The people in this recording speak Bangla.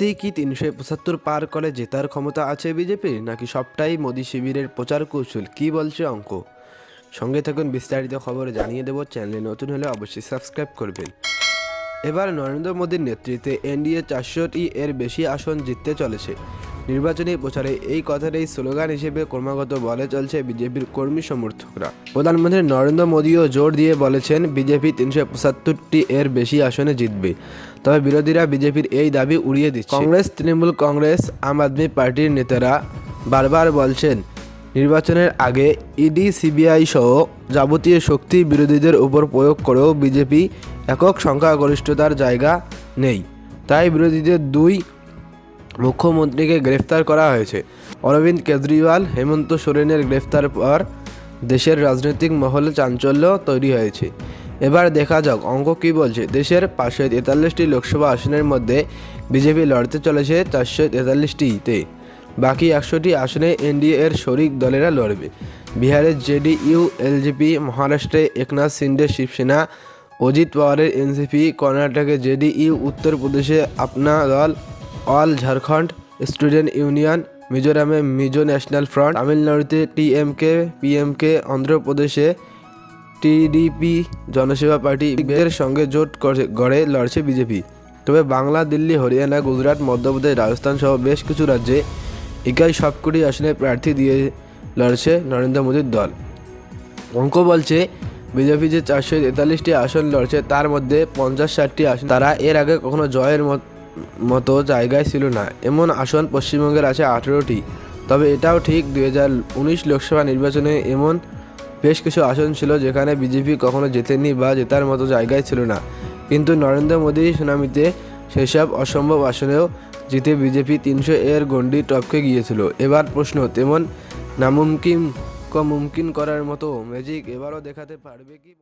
সত্যিই কি তিনশো পঁচাত্তর পার করে জেতার ক্ষমতা আছে বিজেপির নাকি সবটাই মোদী শিবিরের প্রচার কৌশল? কি বলছে অঙ্ক? সঙ্গে থাকুন, বিস্তারিত খবর জানিয়ে দেব চ্যানেলে নতুন হলে অবশ্যই সাবস্ক্রাইব করবেন। এবার নরেন্দ্র মোদীর নেতৃত্বে এনডিএ চারশোটি এর বেশি আসন জিততে চলেছে। নির্বাচনী প্রচারে এই কথাটাই স্লোগান হিসেবে ক্রমাগত বলে চলছে বিজেপির কর্মী সমর্থকরা। প্রধানমন্ত্রী নরেন্দ্র মোদীও জোর দিয়ে বলেছেন, বিজেপি তিনশো পঁচাত্তরটি এর বেশি আসনে জিতবে। তবে বিরোধীরা বিজেপির এই দাবি উড়িয়ে দিচ্ছে। কংগ্রেস, তৃণমূল কংগ্রেস, আম আদমি পার্টির নেতারা বারবার বলছেন, নির্বাচনের আগে ইডি, সিবিআই সহ যাবতীয় শক্তি বিরোধীদের উপর প্রয়োগ করেও বিজেপি একক সংখ্যাগরিষ্ঠতার জায়গা নেই। তাই বিরোধীদের দুই মুখ্যমন্ত্রীকে গ্রেফতার করা হয়েছে। অরবিন্দ কেজরিওয়াল, হেমন্ত সোরেনের গ্রেফতার পর দেশের রাজনৈতিক মহলে চাঞ্চল্য তৈরি হয়েছে। এবার দেখা যাক, অঙ্ক কী বলছে? দেশের পাঁচশো তেতাল্লিশটি লোকসভা আসনের মধ্যে বিজেপি লড়তে চলেছে চারশো তেতাল্লিশটিতে। বাকি একশোটি আসনে এনডিএ এর শরিক দলেরা লড়বে। বিহারের জেডিইউ, এলজেপি, মহারাষ্ট্রে একনাথ সিন্ডে শিবসেনা, অজিত পাওয়ারের এনসিপি, কর্ণাটকে জেডিইউ, উত্তরপ্রদেশে Apna Dal all Jharkhand student union, মিজোরামে Mizo national front, তামিলনাড়ুতে টিএমকে, পিএমকে, অন্ধ্রপ্রদেশে টিডিপি জনসেবা পার্টি এর সঙ্গে জোট গড়ে লড়ছে বিজেপি। তবে বাংলা, দিল্লি, হরিয়ানা, গুজরাট, মধ্যপ্রদেশ, রাজস্থান সহ বেশ কিছু রাজ্যে একাই সবকটি আসনে প্রার্থী দিয়ে লড়ছে নরেন্দ্র মোদীর দল। অঙ্ক বলছে, বিজেপি যে চারশো তেতাল্লিশটি আসন লড়ছে, তার মধ্যে পঞ্চাশ ষাটটি আসন, তারা এর আগে কখনো জয়ের মত- মতো জায়গায় ছিল না। এমন আসন পশ্চিমবঙ্গের আছে আঠেরোটি। তবে এটাও ঠিক দুই হাজার উনিশ লোকসভা নির্বাচনে এমন বেশ কিছু আসন ছিল যেখানে বিজেপি কখনো জেতেনি বা জেতার মতো জায়গায় ছিল না। কিন্তু নরেন্দ্র মোদী সুনামিতে সেসব অসম্ভব আসনেও জিতে বিজেপি তিনশো এর গণ্ডি টপকে গিয়েছিল। এবার প্রশ্ন, তেমন নামুমকিন ক মুমকিন করার মতো ম্যাজিক এবারও দেখাতে পারবে কি?